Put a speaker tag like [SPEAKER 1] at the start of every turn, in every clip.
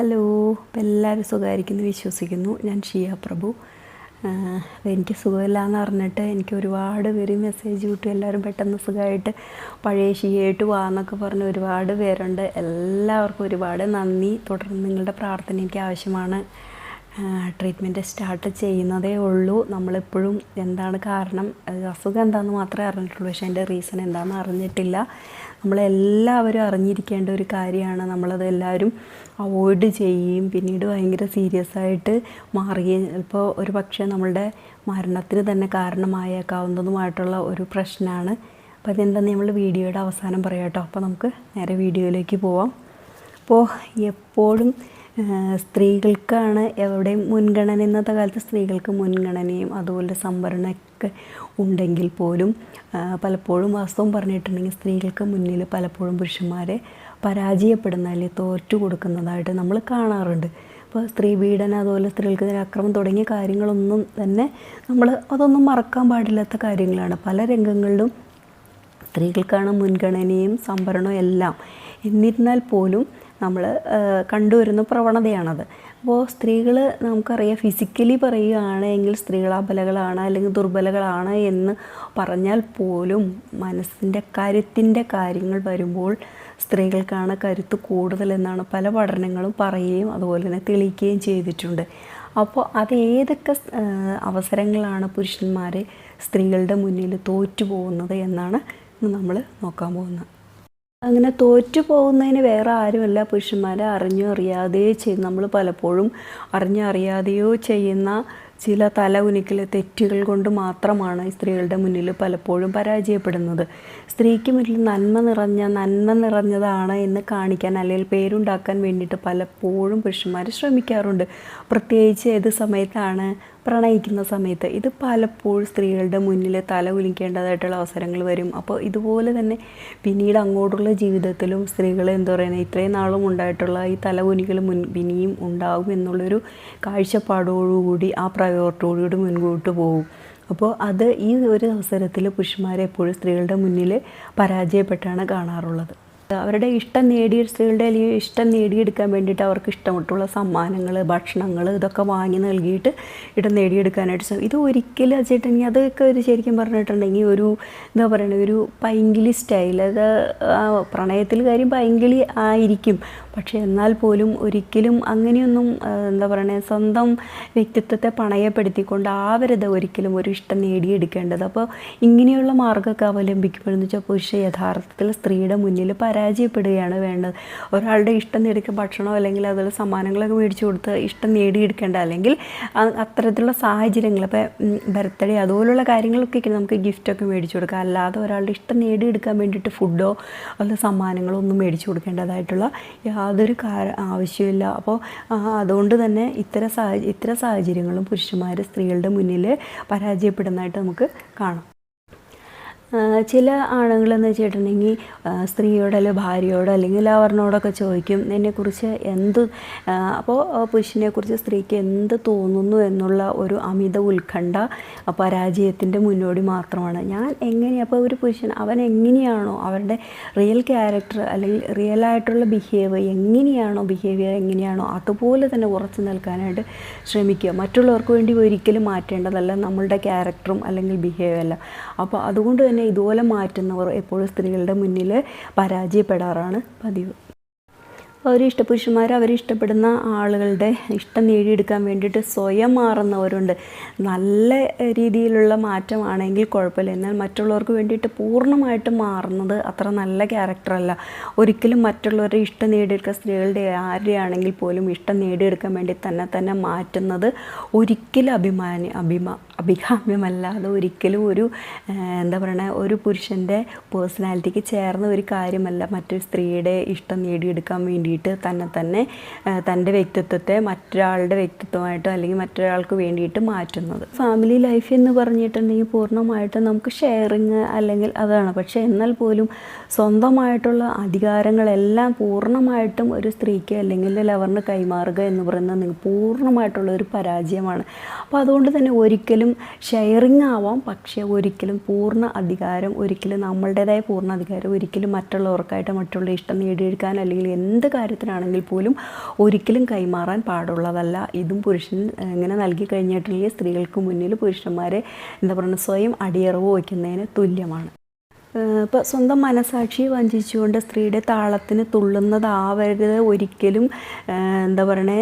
[SPEAKER 1] Hello ഇപ്പം എല്ലാവരും സുഖമായിരിക്കുന്നു വിശ്വസിക്കുന്നു. ഞാൻ ഷിയ പ്രഭു. എനിക്ക് സുഖമില്ല എന്ന് പറഞ്ഞിട്ട് എനിക്ക് ഒരുപാട് പേര് മെസ്സേജ് കിട്ടും എല്ലാവരും പെട്ടെന്ന് സുഖമായിട്ട് പഴയ ഷിയായിട്ട് വാ എന്നൊക്കെ പറഞ്ഞ് ഒരുപാട് പേരുണ്ട്. എല്ലാവർക്കും ഒരുപാട് നന്ദി. തുടർന്ന് നിങ്ങളുടെ പ്രാർത്ഥന എനിക്ക് ആവശ്യമാണ്. ട്രീറ്റ്മെന്റ് സ്റ്റാർട്ട് ചെയ്യുന്നതേ ഉള്ളൂ. നമ്മളെപ്പോഴും എന്താണ് കാരണം? അസുഖം എന്താണെന്ന് മാത്രമേ അറിഞ്ഞിട്ടുള്ളൂ. പക്ഷേ അതിന്റെ റീസൺ എന്താണെന്ന് അറിഞ്ഞിട്ടില്ല. നമ്മളെല്ലാവരും അറിഞ്ഞിരിക്കേണ്ട ഒരു കാര്യമാണ് നമ്മളത് എല്ലാവരും അവോയ്ഡ് ചെയ്യുകയും പിന്നീട് ഭയങ്കര സീരിയസ് ആയിട്ട് മാറുകയും ചിലപ്പോൾ ഒരു പക്ഷേ നമ്മളുടെ മരണത്തിന് തന്നെ കാരണമായേക്കാവുന്നതുമായിട്ടുള്ള ഒരു പ്രശ്നമാണ്. അപ്പോൾ അതെന്താണെന്ന് നമ്മൾ വീഡിയോയുടെ അവസാനം പറയാം കേട്ടോ. അപ്പോൾ നമുക്ക് നേരെ വീഡിയോയിലേക്ക് പോവാം. അപ്പോൾ എപ്പോഴും സ്ത്രീകൾക്കാണ് എവിടെയും മുൻഗണന. ഇന്നത്തെ കാലത്ത് സ്ത്രീകൾക്ക് മുൻഗണനയും അതുപോലെ സംവരണമൊക്കെ ഉണ്ടെങ്കിൽ പോലും പലപ്പോഴും വാസ്തവം പറഞ്ഞിട്ടുണ്ടെങ്കിൽ സ്ത്രീകൾക്ക് മുന്നിൽ പലപ്പോഴും പുരുഷന്മാരെ പരാജയപ്പെടുന്ന അല്ലെങ്കിൽ തോറ്റു കൊടുക്കുന്നതായിട്ട് നമ്മൾ കാണാറുണ്ട്. ഇപ്പോൾ സ്ത്രീ പീഡനം അതുപോലെ സ്ത്രീകൾക്കെതിരെ അക്രമം തുടങ്ങിയ കാര്യങ്ങളൊന്നും തന്നെ നമ്മൾ അതൊന്നും മറക്കാൻ പാടില്ലാത്ത കാര്യങ്ങളാണ്. പല രംഗങ്ങളിലും സ്ത്രീകൾക്കാണ് മുൻഗണനയും സംവരണവും എല്ലാം. എന്നിരുന്നാൽ പോലും നമ്മൾ കണ്ടുവരുന്ന പ്രവണതയാണത്. അപ്പോൾ സ്ത്രീകൾ നമുക്കറിയാം ഫിസിക്കലി പറയുകയാണ് എങ്കിൽ സ്ത്രീകൾ അബലകളാണ് അല്ലെങ്കിൽ ദുർബലകളാണ് എന്ന് പറഞ്ഞാൽ പോലും മനസ്സിന്റെ കരുത്തിന്റെ കാര്യങ്ങൾ വരുമ്പോൾ സ്ത്രീകൾക്കാണ് കരുത്ത് കൂടുതലെന്നാണ് പല പഠനങ്ങളും പറയുകയും അതുപോലെ തന്നെ തെളിയിക്കുകയും ചെയ്തിട്ടുണ്ട്. അപ്പോൾ അത് ഏതൊക്കെ അവസരങ്ങളാണ് പുരുഷന്മാരെ സ്ത്രീകളുടെ മുന്നിൽ തോറ്റു പോകുന്നത് എന്നാണ് നമ്മൾ നോക്കാൻ പോകുന്നത്. അങ്ങനെ തോറ്റു പോകുന്നതിന് വേറെ ആരുമല്ല പുരുഷന്മാരെ അറിഞ്ഞോ അറിയാതെയോ ചെയ്യും നമ്മൾ പലപ്പോഴും അറിഞ്ഞോ അറിയാതെയോ ചെയ്യുന്ന ചില തല ഉനിക്കലെ തെറ്റുകൾ കൊണ്ട് മാത്രമാണ് സ്ത്രീകളുടെ മുന്നിൽ പലപ്പോഴും പരാജയപ്പെടുന്നത്. സ്ത്രീക്ക് മുന്നിൽ നന്മ നിറഞ്ഞ നന്മ നിറഞ്ഞതാണ് എന്ന് കാണിക്കാൻ അല്ലെങ്കിൽ പേരുണ്ടാക്കാൻ വേണ്ടിയിട്ട് പലപ്പോഴും പുരുഷന്മാർ ശ്രമിക്കാറുണ്ട്. പ്രത്യേകിച്ച് ഏത് സമയത്താണ് പ്രണയിക്കുന്ന സമയത്ത് ഇത് പലപ്പോഴും സ്ത്രീകളുടെ മുന്നിൽ തല കുലിക്കേണ്ടതായിട്ടുള്ള അവസരങ്ങൾ വരും. അപ്പോൾ ഇതുപോലെ തന്നെ പിന്നീട് അങ്ങോട്ടുള്ള ജീവിതത്തിലും സ്ത്രീകൾ എന്താ പറയുന്നത് ഇത്രയും നാളും ഉണ്ടായിട്ടുള്ള ഈ തല കുനികൾ മുൻ ഇനിയും ഉണ്ടാകും എന്നുള്ളൊരു കാഴ്ചപ്പാടോടുകൂടി ആ പ്രയോറിറ്റിയോടുകൂടി മുൻകൂട്ട് പോകും. അപ്പോൾ അത് ഈ ഒരു അവസരത്തിൽ പുരുഷന്മാരെ എപ്പോഴും സ്ത്രീകളുടെ മുന്നിൽ പരാജയപ്പെട്ടാണ് കാണാറുള്ളത്. അവരുടെ ഇഷ്ടം നേടിയ സ്ത്രീകളുടെ ഇഷ്ടം നേടിയെടുക്കാൻ വേണ്ടിയിട്ട് അവർക്ക് ഇഷ്ടപ്പെട്ടുള്ള സമ്മാനങ്ങൾ ഭക്ഷണങ്ങൾ ഇതൊക്കെ വാങ്ങി നൽകിയിട്ട് ഇടം നേടിയെടുക്കാനായിട്ട് ഇത് ഒരിക്കലും വെച്ചിട്ടുണ്ടെങ്കിൽ അതൊക്കെ ഒരു ശരിക്കും പറഞ്ഞിട്ടുണ്ടെങ്കിൽ ഒരു എന്താ പറയുക ഒരു പൈങ്കിളി സ്റ്റൈൽ. അത് പ്രണയത്തിൽ കാര്യം പൈങ്കിളി ആയിരിക്കും. പക്ഷേ എന്നാൽ പോലും ഒരിക്കലും അങ്ങനെയൊന്നും എന്താ പറയുക സ്വന്തം വ്യക്തിത്വത്തെ പണയപ്പെടുത്തിക്കൊണ്ട് ആവരുത് ഒരിക്കലും ഒരു ഇഷ്ടം നേടിയെടുക്കേണ്ടത്. അപ്പോൾ ഇങ്ങനെയുള്ള മാർഗമൊക്കെ അവലംബിക്കുമ്പോഴെന്ന് വെച്ചാൽ പുരുഷ യഥാർത്ഥത്തിൽ സ്ത്രീയുടെ മുന്നിൽ പരാജയപ്പെടുകയാണ് വേണ്ടത്. ഒരാളുടെ ഇഷ്ടം നേടിക്ക ഭക്ഷണമോ അല്ലെങ്കിൽ അതുപോലെ സമ്മാനങ്ങളൊക്കെ മേടിച്ചു കൊടുത്ത് ഇഷ്ടം നേടിയെടുക്കേണ്ട. അല്ലെങ്കിൽ അത്തരത്തിലുള്ള സാഹചര്യങ്ങൾ ഇപ്പോൾ ബർത്ത്ഡേ അതുപോലുള്ള കാര്യങ്ങളൊക്കെ നമുക്ക് ഗിഫ്റ്റൊക്കെ മേടിച്ചു കൊടുക്കാം. അല്ലാതെ ഒരാളുടെ ഇഷ്ടം നേടിയെടുക്കാൻ വേണ്ടിയിട്ട് ഫുഡോ അല്ലെങ്കിൽ സമ്മാനങ്ങളോ ഒന്നും മേടിച്ചു കൊടുക്കേണ്ടതായിട്ടുള്ള യാതൊരു ആവശ്യമില്ല അപ്പോൾ അതുകൊണ്ട് തന്നെ ഇത്തരം സാഹചര്യം ഇത്തരം സാഹചര്യങ്ങളും പുരുഷന്മാർ സ്ത്രീകളുടെ മുന്നിൽ പരാജയപ്പെടുന്നതായിട്ട് നമുക്ക് കാണാം. ചില ആണുങ്ങളെന്ന് വെച്ചിട്ടുണ്ടെങ്കിൽ സ്ത്രീയോട് അല്ലെങ്കിൽ ഭാര്യയോട് അല്ലെങ്കിൽ ലവറിനോടൊക്കെ ചോദിക്കും എന്നെക്കുറിച്ച് എന്ത് അപ്പോൾ പുരുഷനെക്കുറിച്ച് സ്ത്രീക്ക് എന്ത് തോന്നുന്നു എന്നുള്ള ഒരു അമിത ഉത്കണ്ഠ പരാജയത്തിന്റെ മുന്നോടി മാത്രമാണ്. ഞാൻ എങ്ങനെയാണ് അപ്പോൾ ഒരു പുരുഷൻ അവൻ എങ്ങനെയാണോ അവരുടെ റിയൽ ക്യാരക്ടർ അല്ലെങ്കിൽ റിയൽ ആയിട്ടുള്ള ബിഹേവ് എങ്ങനെയാണോ ബിഹേവിയർ എങ്ങനെയാണോ അതുപോലെ തന്നെ ഉറച്ചു നിൽക്കാനായിട്ട് ശ്രമിക്കുക. മറ്റുള്ളവർക്ക് വേണ്ടി ഒരിക്കലും മാറ്റേണ്ടതല്ല നമ്മളുടെ ക്യാരക്ടറും അല്ലെങ്കിൽ ബിഹേവിയർ അല്ല അപ്പോൾ അതുകൊണ്ട് തന്നെ ഇതുപോലെ മാറ്റുന്നവർ എപ്പോഴും സ്ത്രീകളുടെ മുന്നിൽ പരാജയപ്പെടാറാണ് പതിവ്. അവർ ഇഷ്ടപുരുഷന്മാർ അവർ ഇഷ്ടപ്പെടുന്ന ആളുകളുടെ ഇഷ്ടം നേടിയെടുക്കാൻ വേണ്ടിയിട്ട് സ്വയം മാറുന്നവരുണ്ട്. നല്ല രീതിയിലുള്ള മാറ്റമാണെങ്കിൽ കുഴപ്പമില്ല. എന്നാൽ മറ്റുള്ളവർക്ക് വേണ്ടിയിട്ട് പൂർണമായിട്ട് മാറുന്നത് അത്ര നല്ല ക്യാരക്ടറല്ല ഒരിക്കലും മറ്റുള്ളവരുടെ ഇഷ്ടം നേടിയെടുക്കുക സ്ത്രീകളുടെ ആരുടെയാണെങ്കിൽ പോലും ഇഷ്ടം നേടിയെടുക്കാൻ വേണ്ടി തന്നെ തന്നെ മാറ്റുന്നത് ഒരിക്കലും അഭിമാന അഭിമാ അഭികാമ്യമല്ലാതെ ഒരിക്കലും ഒരു എന്താ പറയണ ഒരു പുരുഷന്റെ പേഴ്സണാലിറ്റിക്ക് ചേർന്ന ഒരു കാര്യമല്ല മറ്റൊരു സ്ത്രീയുടെ ഇഷ്ടം നേടിയെടുക്കാൻ വേണ്ടിയിട്ട് തന്നെ തന്നെ തന്റെ വ്യക്തിത്വത്തെ മറ്റൊരാളുടെ വ്യക്തിത്വമായിട്ടോ അല്ലെങ്കിൽ മറ്റൊരാൾക്ക് വേണ്ടിയിട്ട് മാറ്റുന്നത്. ഫാമിലി ലൈഫ് എന്ന് പറഞ്ഞിട്ടുണ്ടെങ്കിൽ പൂർണമായിട്ടും നമുക്ക് ഷെയറിങ് അല്ലെങ്കിൽ അതാണ്. പക്ഷേ എന്നാൽ പോലും സ്വന്തമായിട്ടുള്ള അധികാരങ്ങളെല്ലാം പൂർണമായിട്ടും ഒരു സ്ത്രീക്ക് അല്ലെങ്കിൽ ലവറിന് കൈമാറുക എന്ന് പറയുന്നത് പൂർണമായിട്ടുള്ള ഒരു പരാജയമാണ്. അപ്പോൾ അതുകൊണ്ട് തന്നെ ഒരിക്കലും ഷെയറിങ് ആവാം. പക്ഷേ ഒരിക്കലും പൂർണ അധികാരം ഒരിക്കലും നമ്മളുടേതായ പൂർണ അധികാരം ഒരിക്കലും മറ്റുള്ളവർക്കായിട്ട് മറ്റുള്ള ഇഷ്ടം നേടിയെടുക്കാൻ അല്ലെങ്കിൽ എന്ത് കാര്യത്തിനാണെങ്കിൽ പോലും ഒരിക്കലും കൈമാറാൻ പാടുള്ളതല്ല. ഇതും പുരുഷൻ ഇങ്ങനെ നൽകി കഴിഞ്ഞിട്ടുണ്ടെങ്കിൽ സ്ത്രീകൾക്ക് മുന്നിൽ പുരുഷന്മാരെ എന്താ പറയുക സ്വയം അടിയറവ് വയ്ക്കുന്നതിന് തുല്യമാണ്. ഇപ്പോൾ സ്വന്തം മനസാക്ഷിയെ വഞ്ചിച്ചുകൊണ്ട് സ്ത്രീയുടെ താളത്തിന് തുള്ളുന്നതാവരുത് ഒരിക്കലും. എന്താ പറയണേ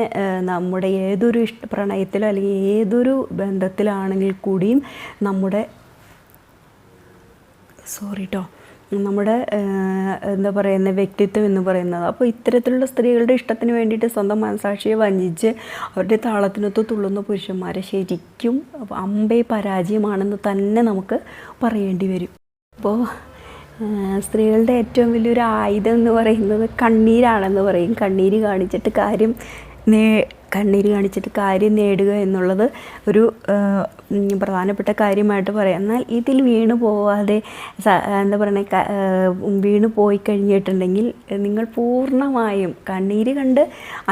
[SPEAKER 1] നമ്മുടെ ഏതൊരു ഇഷ്ട പ്രണയത്തിലോ അല്ലെങ്കിൽ ഏതൊരു ബന്ധത്തിലാണെങ്കിൽ കൂടിയും നമ്മുടെ സോറി കേട്ടോ നമ്മുടെ എന്താ പറയുന്ന വ്യക്തിത്വം എന്ന് പറയുന്നത്. അപ്പോൾ ഇത്തരത്തിലുള്ള സ്ത്രീകളുടെ ഇഷ്ടത്തിന് വേണ്ടിയിട്ട് സ്വന്തം മനസാക്ഷിയെ വഞ്ചിച്ച് അവരുടെ താളത്തിനൊത്ത് തുള്ളുന്ന പുരുഷന്മാരെ ശരിക്കും അമ്പേ പരാജയമാണെന്ന് തന്നെ നമുക്ക് പറയേണ്ടി വരും. അപ്പോൾ സ്ത്രീകളുടെ ഏറ്റവും വലിയൊരു ആയുധം എന്ന് പറയുന്നത് കണ്ണീരാണെന്ന് പറയും. കണ്ണീര് കാണിച്ചിട്ട് കാര്യം നേ കണ്ണീര് കാണിച്ചിട്ട് കാര്യം നേടുക എന്നുള്ളത് ഒരു പ്രധാനപ്പെട്ട കാര്യമായിട്ട് പറയാം. എന്നാൽ ഇതിൽ വീണു പോവാതെ എന്താ പറയുക വീണു പോയി കഴിഞ്ഞിട്ടുണ്ടെങ്കിൽ നിങ്ങൾ പൂർണമായും കണ്ണീര് കണ്ട്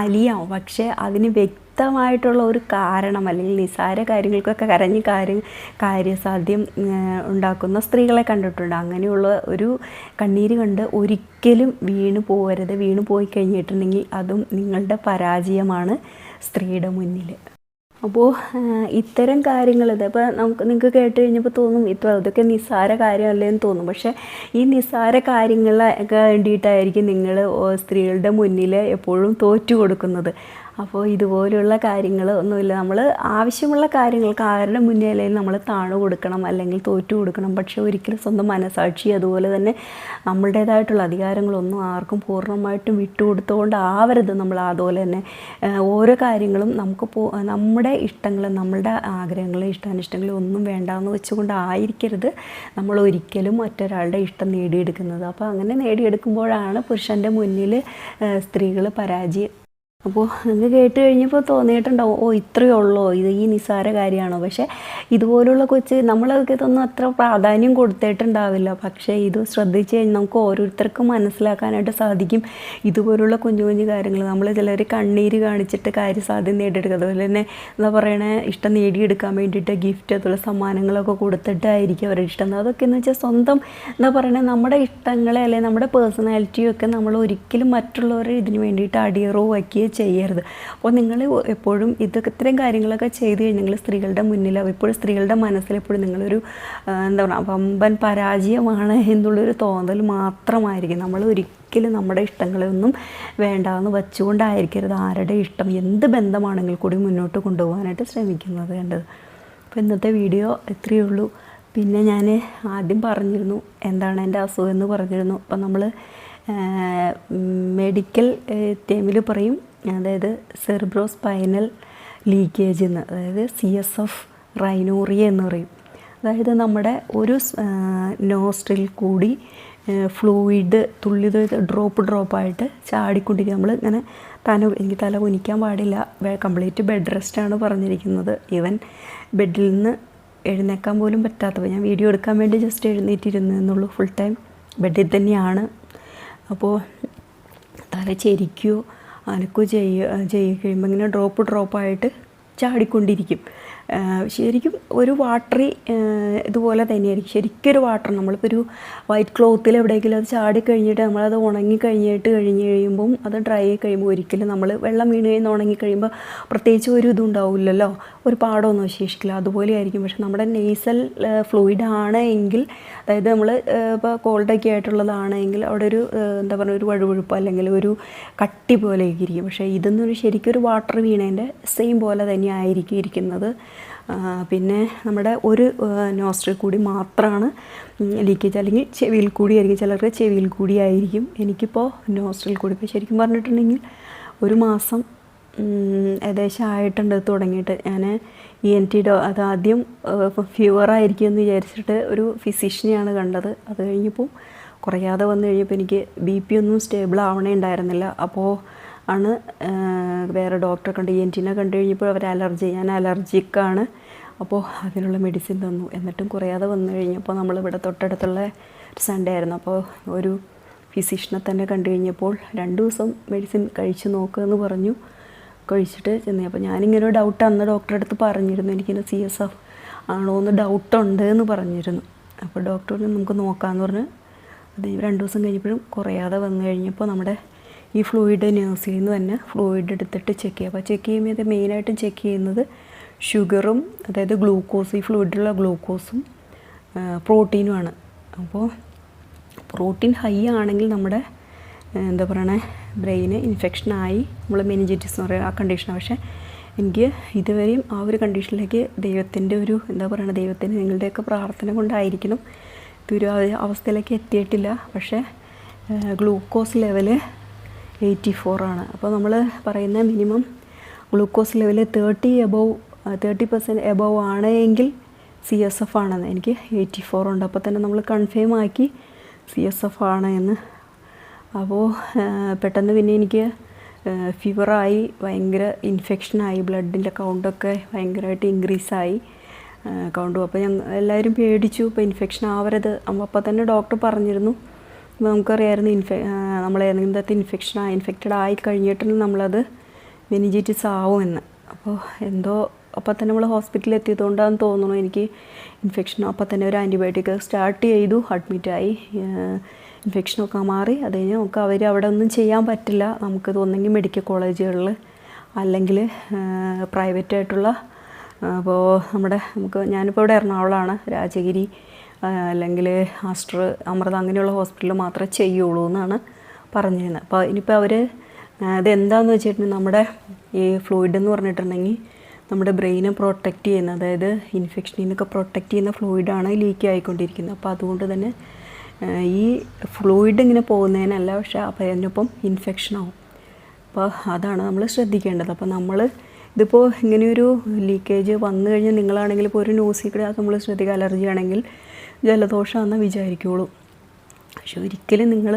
[SPEAKER 1] അലിയാം പക്ഷേ അതിന് വ്യക്തമായിട്ടുള്ള ഒരു കാരണം അല്ലെങ്കിൽ നിസ്സാര കാര്യങ്ങൾക്കൊക്കെ കരഞ്ഞ് കാര്യം കാര്യസാധ്യം ഉണ്ടാക്കുന്ന സ്ത്രീകളെ കണ്ടിട്ടുണ്ട്. അങ്ങനെയുള്ള ഒരു കണ്ണീര് കണ്ട് ഒരിക്കലും വീണു പോകരുത് വീണു പോയി കഴിഞ്ഞിട്ടുണ്ടെങ്കിൽ അതും നിങ്ങളുടെ പരാജയമാണ്. സ്ത്രീയുടെ മുന്നിൽ. അപ്പോൾ ഇത്തരം കാര്യങ്ങൾ ഇതിപ്പോൾ നമുക്ക് നിങ്ങൾക്ക് കേട്ട് കഴിഞ്ഞപ്പോൾ തോന്നും ഇപ്പോൾ ഇതൊക്കെ നിസ്സാര കാര്യമല്ലേ എന്ന് തോന്നും. പക്ഷേ ഈ നിസ്സാര കാര്യങ്ങളൊക്കെ വേണ്ടിയിട്ടായിരിക്കും നിങ്ങൾ സ്ത്രീകളുടെ മുന്നിൽ എപ്പോഴും തോറ്റു കൊടുക്കുന്നത്. അപ്പോൾ ഇതുപോലെയുള്ള കാര്യങ്ങൾ ഒന്നുമില്ല. നമ്മൾ ആവശ്യമുള്ള കാര്യങ്ങൾക്ക് ആരുടെ മുന്നിലും നമ്മൾ താണു കൊടുക്കണം അല്ലെങ്കിൽ തോറ്റു കൊടുക്കണം. പക്ഷേ ഒരിക്കലും സ്വന്തം മനസാക്ഷി അതുപോലെ തന്നെ നമ്മളുടേതായിട്ടുള്ള അധികാരങ്ങളൊന്നും ആർക്കും പൂർണമായിട്ടും വിട്ടുകൊടുത്തുകൊണ്ട് ആവരുത്. നമ്മൾ അതുപോലെ തന്നെ ഓരോ കാര്യങ്ങളും നമുക്ക് നമ്മുടെ ഇഷ്ടങ്ങൾ നമ്മളുടെ ആഗ്രഹങ്ങളും ഇഷ്ടാനിഷ്ടങ്ങളും ഒന്നും വേണ്ടാന്ന് വെച്ചുകൊണ്ട് ആയിരിക്കരുത്. നമ്മൾ ഒരിക്കലും മറ്റൊരാളുടെ ഇഷ്ടം നേടിയെടുക്കുന്നത്. അപ്പോൾ അങ്ങനെ നേടിയെടുക്കുമ്പോഴാണ് പുരുഷന്റെ മുന്നിൽ സ്ത്രീകൾ പരാജയം അപ്പോൾ നിങ്ങൾക്ക് കേട്ട് കഴിഞ്ഞപ്പോൾ തോന്നിയിട്ടുണ്ടാവും ഓ ഇത്രയേ ഉള്ളോ ഇത് ഈ നിസ്സാര കാര്യമാണോ? പക്ഷേ ഇതുപോലുള്ള കൊച്ച് നമ്മളൊക്കെ ഇതൊന്നും അത്ര പ്രാധാന്യം കൊടുത്തിട്ടുണ്ടാവില്ല. പക്ഷേ ഇത് ശ്രദ്ധിച്ച് കഴിഞ്ഞാൽ നമുക്ക് ഓരോരുത്തർക്കും മനസ്സിലാക്കാനായിട്ട് സാധിക്കും. ഇതുപോലുള്ള കുഞ്ഞു കുഞ്ഞു കാര്യങ്ങൾ നമ്മൾ ചിലർ കണ്ണീര് കാണിച്ചിട്ട് കാര്യസാധ്യം നേടിയെടുക്കുക അതുപോലെ തന്നെ എന്താ പറയണേ ഇഷ്ടം നേടിയെടുക്കാൻ വേണ്ടിയിട്ട് ഗിഫ്റ്റ് അതുപോലെ സമ്മാനങ്ങളൊക്കെ കൊടുത്തിട്ടായിരിക്കും അവരുടെ ഇഷ്ടം. അതൊക്കെ എന്ന് വെച്ചാൽ സ്വന്തം എന്താ പറയണേ നമ്മുടെ ഇഷ്ടങ്ങളെ അല്ലെങ്കിൽ നമ്മുടെ പേഴ്സണാലിറ്റിയൊക്കെ നമ്മൾ ഒരിക്കലും മറ്റുള്ളവരെ ഇതിന് വേണ്ടിയിട്ട് അടിയറോ വയ്ക്കുകയോ ചെയ്യരുത്. അപ്പോൾ നിങ്ങൾ എപ്പോഴും ഇതൊക്കെ ഇത്രയും കാര്യങ്ങളൊക്കെ ചെയ്ത് കഴിഞ്ഞാൽ സ്ത്രീകളുടെ മുന്നിൽ എപ്പോഴും സ്ത്രീകളുടെ മനസ്സിൽ എപ്പോഴും നിങ്ങളൊരു എന്താ പറയുക വമ്പൻ പരാജയമാണ് എന്നുള്ളൊരു തോന്നൽ മാത്രമായിരിക്കും. നമ്മൾ ഒരിക്കലും നമ്മുടെ ഇഷ്ടങ്ങളെ ഒന്നും വേണ്ടാന്ന് വെച്ചുകൊണ്ടായിരിക്കരുത്. ആരുടെ ഇഷ്ടം എന്ത് ബന്ധമാണെങ്കിൽ കൂടി മുന്നോട്ട് കൊണ്ടുപോകാനായിട്ട് ശ്രമിക്കുന്നത് വേണ്ടത് അപ്പോൾ ഇന്നത്തെ വീഡിയോ ഇത്രയേ ഉള്ളൂ. പിന്നെ ഞാൻ ആദ്യം പറഞ്ഞിരുന്നു എന്താണ് എന്റെ അസുഖം എന്ന് പറഞ്ഞിരുന്നു. അപ്പം നമ്മൾ മെഡിക്കൽ ടൈമിൽ പറയും അതായത് സെർബ്രോ സ്പൈനൽ ലീക്കേജ് എന്ന് അതായത് സി എസ് എഫ് റൈനോറിയ എന്ന് പറയും. അതായത് നമ്മുടെ ഒരു നോസ്ട്രിൽ കൂടി ഫ്ലൂയിഡ് തുള്ളി ഡ്രോപ്പ് ഡ്രോപ്പായിട്ട് ചാടിക്കൊണ്ടിരിക്കുക നമ്മൾ ഇങ്ങനെ തല എനിക്ക് തല കുനിക്കാൻ പാടില്ല. കംപ്ലീറ്റ് ബെഡ് റെസ്റ്റാണ് പറഞ്ഞിരിക്കുന്നത്. ഈവൻ ബെഡിൽ നിന്ന് എഴുന്നേക്കാൻ പോലും പറ്റാത്തപ്പോൾ ഞാൻ വീഡിയോ എടുക്കാൻ വേണ്ടി ജസ്റ്റ് എഴുന്നേറ്റിരുന്നു ഫുൾ ടൈം ബെഡിൽ തന്നെയാണ്. അപ്പോൾ തല ചെരിക്കുകയോ അനക്കുകയോ ചെയ്യുക ചെയ്ത് കഴിയുമ്പോൾ ഇങ്ങനെ ഡ്രോപ്പ് ഡ്രോപ്പായിട്ട് ചാടിക്കൊണ്ടിരിക്കും. ശരിക്കും ഒരു വാട്ടറി ഇതുപോലെ തന്നെയായിരിക്കും. ശരിക്കും ഒരു വാട്ടർ നമ്മളിപ്പോൾ ഒരു വൈറ്റ് ക്ലോത്തിൽ എവിടെയെങ്കിലും അത് ചാടി കഴിഞ്ഞിട്ട് നമ്മളത് ഉണങ്ങി കഴിഞ്ഞിട്ട് കഴിഞ്ഞ് കഴിയുമ്പം അത് ഡ്രൈ ആയി കഴിയുമ്പോൾ ഒരിക്കലും നമ്മൾ വെള്ളം വീണ് കഴിഞ്ഞ് ഉണങ്ങി കഴിയുമ്പോൾ പ്രത്യേകിച്ച് ഒരു ഇതുണ്ടാവില്ലല്ലോ ഒരു പാടമൊന്നും ശേഷിക്കില്ല അതുപോലെ ആയിരിക്കും പക്ഷെ നമ്മുടെ നെയ്സൽ ഫ്ലൂയിഡ് ആണ് എങ്കിൽ അതായത് നമ്മൾ ഇപ്പോൾ കോൾഡൊക്കെ ആയിട്ടുള്ളതാണെങ്കിൽ അവിടെ ഒരു എന്താ പറയുക ഒരു വഴുവഴുപ്പ് അല്ലെങ്കിൽ ഒരു കട്ടി പോലെയൊക്കെ ഇരിക്കും. പക്ഷേ ഇതെന്നൊരു ശരിക്കും ഒരു വാട്ടർ വീണേന്റെ സെയിം പോലെ തന്നെ ആയിരിക്കും ഇരിക്കുന്നത്. പിന്നെ നമ്മുടെ ഒരു നോസ്ട്രിൽ കൂടി മാത്രമാണ് ലീക്കേജ് അല്ലെങ്കിൽ ചെവിയിൽ കൂടി ആയിരിക്കും. ചിലർക്ക് ചെവിയിൽ കൂടി ആയിരിക്കും. എനിക്കിപ്പോൾ നോസ്ട്രിൽ കൂടി. ഇപ്പോൾ ശരിക്കും പറഞ്ഞിട്ടുണ്ടെങ്കിൽ ഒരു മാസം ഏകദേശം ആയിട്ടുണ്ട് തുടങ്ങിയിട്ട്. ഞാൻ ഇ എൻ ടി ഡോ അത് ആദ്യം ഫീവർ ആയിരിക്കും എന്ന് വിചാരിച്ചിട്ട് ഒരു ഫിസിഷ്യനെയാണ് കണ്ടത്. അത് കഴിഞ്ഞപ്പോൾ കുറയാതെ വന്നു കഴിഞ്ഞപ്പോൾ എനിക്ക് ബി പി ഒന്നും സ്റ്റേബിൾ ആവണേ ഉണ്ടായിരുന്നില്ല. അപ്പോൾ ആണ്. വേറെ ഡോക്ടറെ കണ്ട് ഇ എൻ കണ്ടു കഴിഞ്ഞപ്പോൾ അവർ അലർജി ഞാൻ അലർജിക്കാണ്. അപ്പോൾ അതിനുള്ള മെഡിസിൻ തന്നു. എന്നിട്ടും കുറയാതെ വന്നു കഴിഞ്ഞപ്പോൾ നമ്മളിവിടെ തൊട്ടടുത്തുള്ള സൺഡേ ആയിരുന്നു. അപ്പോൾ ഒരു ഫിസിഷ്യനെ തന്നെ കണ്ടു കഴിഞ്ഞപ്പോൾ രണ്ട് ദിവസം മെഡിസിൻ കഴിച്ചു നോക്കുമെന്ന് പറഞ്ഞു. കഴിച്ചിട്ട് ചെന്നേ. അപ്പോൾ ഞാനിങ്ങനെ ഡൗട്ട് അന്ന് ഡോക്ടറെ അടുത്ത് പറഞ്ഞിരുന്നു. എനിക്കിങ്ങനെ സി എസ് എഫ് ആണോ എന്ന് ഡൗട്ടുണ്ട് എന്ന് പറഞ്ഞിരുന്നു. അപ്പോൾ ഡോക്ടർ നമുക്ക് നോക്കാമെന്ന് പറഞ്ഞ് അത് രണ്ട് ദിവസം കഴിഞ്ഞപ്പോഴും കുറയാതെ വന്നു കഴിഞ്ഞപ്പോൾ നമ്മുടെ ഈ ഫ്ലൂയിഡ് നേഴ്സിൽ നിന്ന് തന്നെ ഫ്ലൂയിഡ് എടുത്തിട്ട് ചെക്ക് ചെയ്യുക. അപ്പോൾ ചെക്ക് ചെയ്യുമ്പോൾ ഇത് മെയിനായിട്ടും ചെക്ക് ചെയ്യുന്നത് ഷുഗറും അതായത് ഗ്ലൂക്കോസ് ഈ ഫ്ലൂയിഡിലുള്ള ഗ്ലൂക്കോസും പ്രോട്ടീനുമാണ് അപ്പോൾ പ്രോട്ടീൻ ഹൈ ആണെങ്കിൽ നമ്മുടെ എന്താ പറയണേ ബ്രെയിന് ഇൻഫെക്ഷനായി നമ്മൾ മെനിഞ്ചിറ്റിസ് എന്ന് പറയുക ആ കണ്ടീഷനാണ് പക്ഷേ എനിക്ക് ഇതുവരെയും ആ ഒരു കണ്ടീഷനിലേക്ക് ദൈവത്തിന്റെ ഒരു എന്താ പറയുക ദൈവത്തിന് നിങ്ങളുടെയൊക്കെ പ്രാർത്ഥന കൊണ്ടായിരിക്കണം. ഇതൊരു അവസ്ഥയിലേക്ക് എത്തിയിട്ടില്ല. പക്ഷേ ഗ്ലൂക്കോസ് ലെവൽ എയ്റ്റി ഫോറാണ്. അപ്പോൾ നമ്മൾ പറയുന്ന minimum glucose level thirty above thirty percent above ആണ് എങ്കിൽ സി എസ് എഫ് ആണെന്ന്. എനിക്ക് എയ്റ്റി ഫോർ ഉണ്ട് അപ്പോൾ തന്നെ നമ്മൾ കൺഫേം ആക്കി സി എസ് എഫ് ആണ് എന്ന്. അപ്പോൾ പെട്ടെന്ന് പിന്നെ എനിക്ക് ഫീവറായി ഭയങ്കര ഇൻഫെക്ഷനായി ബ്ലഡിന്റെ കൗണ്ടൊക്കെ ഭയങ്കരമായിട്ട് ഇൻക്രീസായി കൗണ്ടും അപ്പോൾ ഞങ്ങൾ എല്ലാവരും പേടിച്ചു. ഇപ്പോൾ ഇൻഫെക്ഷൻ ആവരുത്. അപ്പോൾ തന്നെ ഡോക്ടർ പറഞ്ഞിരുന്നു. അപ്പോൾ നമുക്കറിയാമായിരുന്നു ഇൻഫെ നമ്മൾ എന്തൊക്കെ ഇൻഫെക്ഷൻ ഇൻഫെക്റ്റഡ് ആയി കഴിഞ്ഞിട്ടുണ്ടെങ്കിൽ നമ്മളത് ആവും ആവുമെന്ന്. അപ്പോൾ എന്തോ അപ്പോൾ തന്നെ നമ്മൾ ഹോസ്പിറ്റലിൽ എത്തിയതുകൊണ്ടാണെന്ന് തോന്നുന്നു എനിക്ക് ഇൻഫെക്ഷൻ അപ്പോൾ തന്നെ ഒരു ആന്റിബയോട്ടിക് സ്റ്റാർട്ട് ചെയ്തു അഡ്മിറ്റായി ഇൻഫെക്ഷനൊക്കെ മാറി. അത് കഴിഞ്ഞ് നമുക്ക് അവർ അവിടെ ഒന്നും ചെയ്യാൻ പറ്റില്ല. നമുക്ക് തോന്നുന്നെങ്കിൽ മെഡിക്കൽ കോളേജുകളിൽ അല്ലെങ്കിൽ പ്രൈവറ്റായിട്ടുള്ള അപ്പോൾ നമ്മുടെ നമുക്ക് ഞാനിപ്പോൾ ഇവിടെ എറണാകുളമാണ് രാജഗിരി അല്ലെങ്കിൽ ആസ്റ്റർ അമൃത അങ്ങനെയുള്ള ഹോസ്പിറ്റലിൽ മാത്രമേ ചെയ്യുള്ളൂ എന്നാണ് പറഞ്ഞിരുന്നത്. അപ്പോൾ ഇനിയിപ്പോൾ അവർ ഇതെന്താന്ന് വെച്ചിട്ടുണ്ടെങ്കിൽ നമ്മുടെ ഈ ഫ്ലൂയിഡ് എന്ന് പറഞ്ഞിട്ടുണ്ടെങ്കിൽ നമ്മുടെ ബ്രെയിനെ പ്രൊട്ടക്റ്റ് ചെയ്യുന്ന അതായത് ഇൻഫെക്ഷനിൽ നിന്നൊക്കെ പ്രൊട്ടക്റ്റ് ചെയ്യുന്ന ഫ്ലൂയിഡാണ് ലീക്ക് ആയിക്കൊണ്ടിരിക്കുന്നത്. അപ്പോൾ അതുകൊണ്ട് തന്നെ ഈ ഫ്ലൂയിഡ് ഇങ്ങനെ പോകുന്നതിനല്ല പക്ഷെ അപ്പോൾ അതിനൊപ്പം ഇൻഫെക്ഷൻ ആവും. അപ്പോൾ അതാണ് നമ്മൾ ശ്രദ്ധിക്കേണ്ടത്. അപ്പോൾ നമ്മൾ ഇതിപ്പോൾ ഇങ്ങനെയൊരു ലീക്കേജ് വന്നു കഴിഞ്ഞാൽ നിങ്ങളാണെങ്കിൽ ഇപ്പോൾ ഒരു ന്യൂസിൽ കൂടെ നമ്മൾ ശ്രദ്ധിക്കുക. അലർജി ആണെങ്കിൽ ജലദോഷമാണെന്ന് വിചാരിക്കുള്ളൂ. പക്ഷെ ഒരിക്കലും നിങ്ങൾ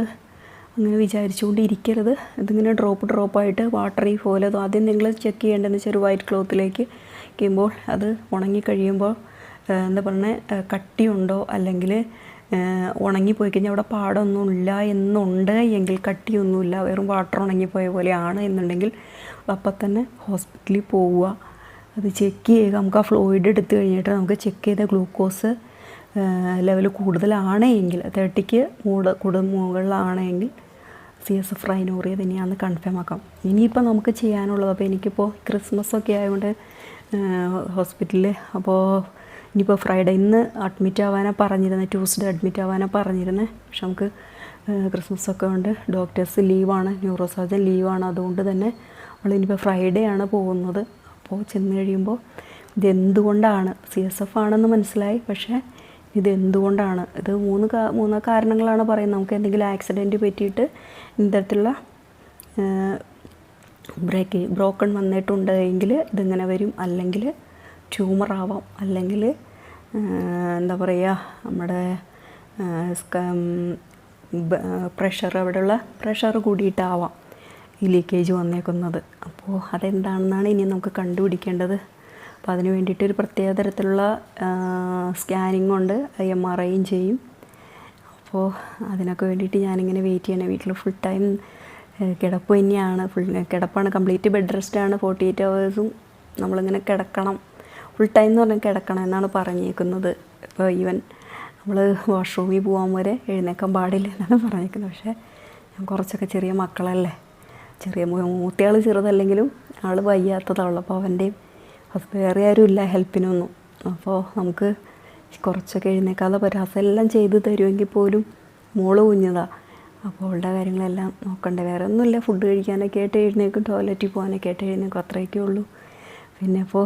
[SPEAKER 1] അങ്ങനെ വിചാരിച്ചുകൊണ്ട് ഇരിക്കരുത് ഇതിങ്ങനെ ഡ്രോപ്പ് ഡ്രോപ്പായിട്ട് വാട്ടറി പോലെ ആദ്യം നിങ്ങൾ ചെക്ക് ചെയ്യേണ്ടതെന്ന് വെച്ചാൽ ഒരു വൈറ്റ് ക്ലോത്തിലേക്ക് വയ്ക്കുമ്പോൾ അത് ഉണങ്ങി കഴിയുമ്പോൾ എന്താ പറയുക കട്ടിയുണ്ടോ അല്ലെങ്കിൽ ഉണങ്ങിപ്പോയി കഴിഞ്ഞാൽ അവിടെ പാടൊന്നും ഇല്ല എന്നുണ്ട് എങ്കിൽ കട്ടിയൊന്നുമില്ല വെറും വാട്ടർ ഉണങ്ങിപ്പോയ പോലെയാണ് എന്നുണ്ടെങ്കിൽ അപ്പം തന്നെ ഹോസ്പിറ്റലിൽ പോവുക. അത് ചെക്ക് ചെയ്യുക. നമുക്ക് ആ ഫ്ലൂയിഡ് എടുത്തു കഴിഞ്ഞിട്ട് നമുക്ക് ചെക്ക് ചെയ്ത ഗ്ലൂക്കോസ് ലെവൽ കൂടുതലാണെങ്കിൽ തേർട്ടിക്ക് മൂട് കൂടുതൽ മുകളിലാണെങ്കിൽ സി എസ് എഫ് റൈനോറിയ തന്നെയാണെന്ന് കൺഫേം ആക്കാം. ഇനിയിപ്പോൾ നമുക്ക് ചെയ്യാനുള്ളത് അപ്പോൾ എനിക്കിപ്പോൾ ക്രിസ്മസ് ഒക്കെ ആയതുകൊണ്ട് ഹോസ്പിറ്റലിൽ അപ്പോൾ ഇനിയിപ്പോൾ ഫ്രൈഡേ ഇന്ന് അഡ്മിറ്റ് ആവാനാണ് പറഞ്ഞിരുന്നത് ട്യൂസ്ഡേ അഡ്മിറ്റ് ആവാനാണ് പറഞ്ഞിരുന്നത് പക്ഷെ നമുക്ക് ക്രിസ്മസ് ഒക്കെ ഉണ്ട് ഡോക്ടേഴ്സ് ലീവാണ് ന്യൂറോ സർജൻ ലീവാണ് അതുകൊണ്ട് തന്നെ നമ്മൾ ഇനിയിപ്പോൾ ഫ്രൈഡേ ആണ് പോകുന്നത്. അപ്പോൾ ചെന്ന് കഴിയുമ്പോൾ ഇതെന്തുകൊണ്ടാണ്? സി എസ് എഫ് ആണെന്ന് മനസ്സിലായി. പക്ഷേ ഇതെന്തുകൊണ്ടാണ്? ഇത് മൂന്ന് മൂന്ന് കാരണങ്ങളാണ് പറയുന്നത്. നമുക്ക് എന്തെങ്കിലും ആക്സിഡന്റ് പറ്റിയിട്ട് ഇത്തരത്തിലുള്ള ബ്രേക്ക് ബ്രോക്കൺ വന്നിട്ടുണ്ട് എങ്കിൽ ഇതിങ്ങനെ വരും. അല്ലെങ്കിൽ ട്യൂമർ ആവാം. അല്ലെങ്കിൽ എന്താ പറയുക നമ്മുടെ പ്രഷർ അവിടെയുള്ള പ്രഷർ കൂടിയിട്ടാവാം ഈ ലീക്കേജ് വന്നേക്കുന്നത്. അപ്പോൾ അതെന്താണെന്നാണ് ഇനി നമുക്ക് കണ്ടുപിടിക്കേണ്ടത്? അപ്പോൾ അതിന് വേണ്ടിയിട്ട് ഒരു പ്രത്യേക തരത്തിലുള്ള സ്കാനിങ് ഉണ്ട്. എം ആർ ഐയും ചെയ്യും. അപ്പോൾ അതിനൊക്കെ വേണ്ടിയിട്ട് ഞാനിങ്ങനെ വെയിറ്റ് ചെയ്യണം. വീട്ടിൽ ഫുൾ ടൈം കിടപ്പ് തന്നെയാണ്. ഫുൾ കിടപ്പാണ്. കംപ്ലീറ്റ് ബെഡ് റെസ്റ്റ് ആണ്. ഫോർട്ടി എയ്റ്റ് അവേഴ്സും നമ്മളിങ്ങനെ കിടക്കണം. ഫുൾ ടൈം എന്ന് പറഞ്ഞാൽ കിടക്കണം എന്നാണ് പറഞ്ഞേക്കുന്നത്. ഇപ്പോൾ ഈവൻ നമ്മൾ വാഷ്റൂമിൽ പോകാൻ വരെ എഴുന്നേക്കാൻ പാടില്ല എന്നാണ് പറഞ്ഞേക്കുന്നത്. പക്ഷേ ഞാൻ കുറച്ചൊക്കെ ചെറിയ മക്കളല്ലേ? ചെറിയ മൂത്തയാൾ ചെറുതല്ലെങ്കിലും ആൾ വയ്യാത്തതാണുള്ളൂ അപ്പോൾ അവന്റെയും അത് വേറെ ആരും ഇല്ല ഹെൽപ്പിനൊന്നും. അപ്പോൾ നമുക്ക് കുറച്ചൊക്കെ എഴുന്നേക്കാതെ പരാസം എല്ലാം ചെയ്ത് തരുമെങ്കിൽ പോലും മോൾ കുഞ്ഞതാണ് അപ്പോൾ അവളുടെ കാര്യങ്ങളെല്ലാം നോക്കണ്ടേ. വേറെ ഒന്നുമില്ല. ഫുഡ് കഴിക്കാനൊക്കെ ആയിട്ട് എഴുന്നേക്കും ടോയ്ലറ്റിൽ പോകാനൊക്കെ ആയിട്ട് എഴുന്നേക്കും. അത്രയൊക്കെ ഉള്ളൂ. പിന്നെ അപ്പോൾ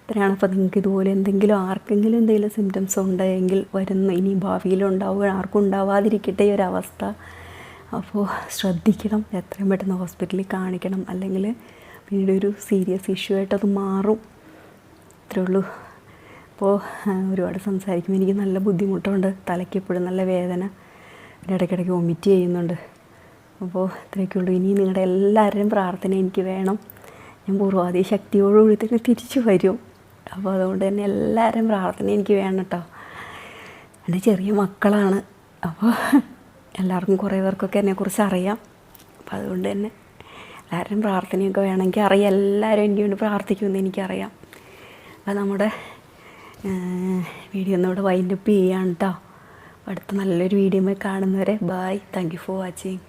[SPEAKER 1] ഇത്രയാണ്. അപ്പോൾ നിങ്ങൾക്ക് ഇതുപോലെ എന്തെങ്കിലും ആർക്കെങ്കിലും എന്തെങ്കിലും സിംറ്റംസ് ഉണ്ടെങ്കിൽ വരുന്ന ഇനി ഭാവിയിലുണ്ടാവുക ആർക്കും ഉണ്ടാവാതിരിക്കട്ടെ ഈ ഒരവസ്ഥ അപ്പോൾ ശ്രദ്ധിക്കണം. എത്രയും പെട്ടെന്ന് ഹോസ്പിറ്റലിൽ കാണിക്കണം. അല്ലെങ്കിൽ പിന്നീട് ഒരു സീരിയസ് ഇഷ്യൂ ആയിട്ട് അത് മാറും. ഇത്രേ ഉള്ളൂ. അപ്പോൾ ഒരുപാട് സംസാരിക്കുമ്പോൾ എനിക്ക് നല്ല ബുദ്ധിമുട്ടുണ്ട്. തലയ്ക്ക് എപ്പോഴും നല്ല വേദന. ഇടയ്ക്കിടയ്ക്ക് വൊമിറ്റ് ചെയ്യുന്നുണ്ട്. അപ്പോൾ ഇത്രയൊക്കെ ഉള്ളൂ. ഇനി നിങ്ങളുടെ എല്ലാവരുടെയും പ്രാർത്ഥന എനിക്ക് വേണം. ഞാൻ പൂർവാധി ശക്തിയോടുകൂടി തന്നെ തിരിച്ചു വരും. അപ്പോൾ അതുകൊണ്ട് തന്നെ എല്ലാവരും പ്രാർത്ഥന എനിക്ക് വേണം കേട്ടോ. എന്റെ ചെറിയ മക്കളാണ്. അപ്പോൾ എല്ലാവർക്കും കുറേ പേർക്കൊക്കെ എന്നെക്കുറിച്ച് അറിയാം. അപ്പോൾ അതുകൊണ്ട് തന്നെ എല്ലാവരുടെയും പ്രാർത്ഥനയൊക്കെ വേണമെങ്കിൽ അറിയാം. എല്ലാവരും എനിക്ക് വേണ്ടി പ്രാർത്ഥിക്കുമെന്ന് എനിക്കറിയാം. അപ്പോൾ നമ്മുടെ വീഡിയോ ഒന്നുകൂടെ വൈൻഡപ്പ് ചെയ്യാണ് കേട്ടോ. അടുത്ത നല്ലൊരു വീഡിയോ കാണുന്നവരെ bye thank you for watching